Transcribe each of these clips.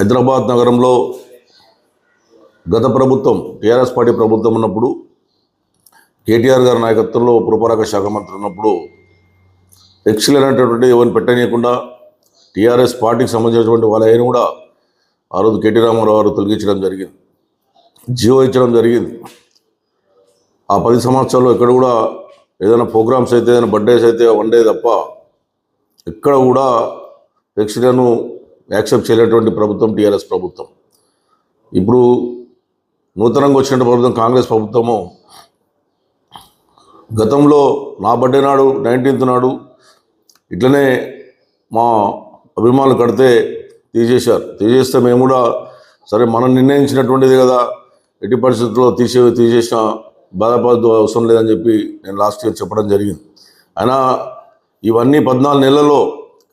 హైదరాబాద్ నగరంలో గత ప్రభుత్వం టీఆర్ఎస్ పార్టీ ప్రభుత్వం ఉన్నప్పుడు కేటీఆర్ గారి నాయకత్వంలో పురపాలక శాఖ మంత్రి ఉన్నప్పుడు ఎక్సలెంట్ అనేటటువంటి ఎవరిని పెట్టనీయకుండా టీఆర్ఎస్ పార్టీకి సంబంధించినటువంటి వాళ్ళని కూడా ఆ రోజు కేటీ రామారావు గారు తొలగించడం జరిగింది. జియో ఇచ్చడం జరిగింది. ఆ పది సంవత్సరాల్లో ఎక్కడ కూడా ఏదైనా ప్రోగ్రామ్స్ అయితే ఏదైనా బర్త్డేస్ అయితే వన్ డే తప్ప ఎక్కడ కూడా ఎక్స్లను యాక్సెప్ట్ చేయలేటువంటి ప్రభుత్వం టీఆర్ఎస్ ప్రభుత్వం. ఇప్పుడు నూతనంగా వచ్చిన ప్రభుత్వం కాంగ్రెస్ ప్రభుత్వము గతంలో నా బర్త్డే నాడు నైన్టీన్త్ నాడు ఇట్లనే మా అభిమానులు కడితే తీసేశారు. తీసేస్తే మేము కూడా సరే మనం నిర్ణయించినటువంటిది కదా ఎట్టి పరిస్థితుల్లో తీసే తీసేసిన బాధపడదు అవసరం లేదని చెప్పి నేను లాస్ట్ ఇయర్ చెప్పడం జరిగింది. అయినా ఇవన్నీ పద్నాలుగు నెలల్లో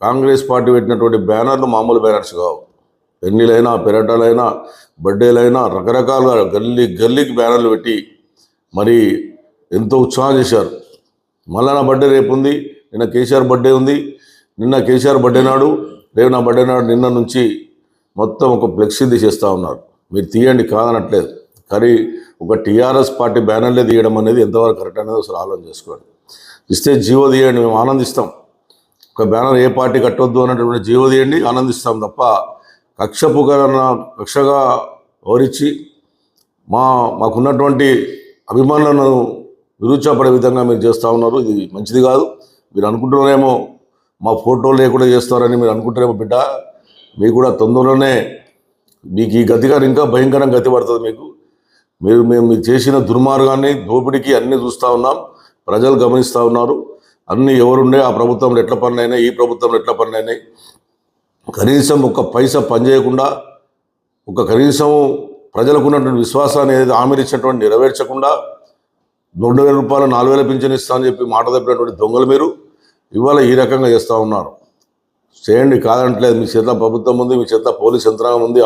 కాంగ్రెస్ పార్టీ పెట్టినటువంటి బ్యానర్లు మామూలు బ్యానర్స్ కావు. పెళ్ళిళ్ళైనా పెరటలైనా బర్త్డేలైనా రకరకాలుగా గల్లీ గల్లీకి బ్యానర్లు పెట్టి మరి ఎంతో ఉత్సాహం చేశారు. మళ్ళా నా బర్త్డే రేపు ఉంది నిన్న కేసీఆర్ బర్త్డే ఉంది నిన్న కేసీఆర్ బర్త్డే నాడు రేపు నా బర్త్డే నాడు నిన్న నుంచి మొత్తం ఒక ఫ్లెక్సీ తీసేస్తూ ఉన్నారు. మీరు తీయండి కాదనట్లేదు. కానీ ఒక టీఆర్ఎస్ పార్టీ బ్యానర్లే తీయడం అనేది ఎంతవరకు కరెక్ట్ అనేది అసలు ఆలోచన చేసుకోండి. ఇస్తే జీవో తీయండి మేము ఆనందిస్తాం. ఒక బ్యానర్ ఏ పార్టీ కట్టొద్దు అన్నటువంటి జీవో ఆనందిస్తాం తప్ప కక్షపుకరణ కక్షగా ఓరించి మా మాకున్నటువంటి అభిమానులను నిరుత్సాహపడే విధంగా మీరు చేస్తూ ఉన్నారు. ఇది మంచిది కాదు. మీరు అనుకుంటున్నారేమో మా ఫోటో లేకుండా చేస్తారని మీరు అనుకుంటారేమో బిడ్డ. మీకు కూడా తొందరలోనే మీకు ఈ గతిగా ఇంకా భయంకరంగా గతి పడుతుంది మీకు. మీరు మేము మీరు చేసిన దుర్మార్గాన్ని దోపిడీకి అన్నీ చూస్తూ ఉన్నాం. ప్రజలు గమనిస్తూ ఉన్నారు. అన్ని ఎవరుండే ఆ ప్రభుత్వంలో ఎట్ల పనులైనాయి ఈ ప్రభుత్వంలో ఎట్ల పనులైనాయి? కనీసం ఒక పైసా పనిచేయకుండా ఒక కనీసం ప్రజలకు ఉన్నటువంటి విశ్వాసాన్ని ఏదైతే హామీలు ఇచ్చినటువంటి నెరవేర్చకుండా రెండు వేల రూపాయలు నాలుగు వేల పింఛన్ ఇస్తా అని చెప్పి మాట తప్పినటువంటి దొంగలు మీరు ఇవాళ ఈ రకంగా చేస్తూ ఉన్నారు. చేయండి కాదంటలేదు. మీ చేత ప్రభుత్వం ఉంది మీ చేత పోలీస్ యంత్రాంగం ఉంది.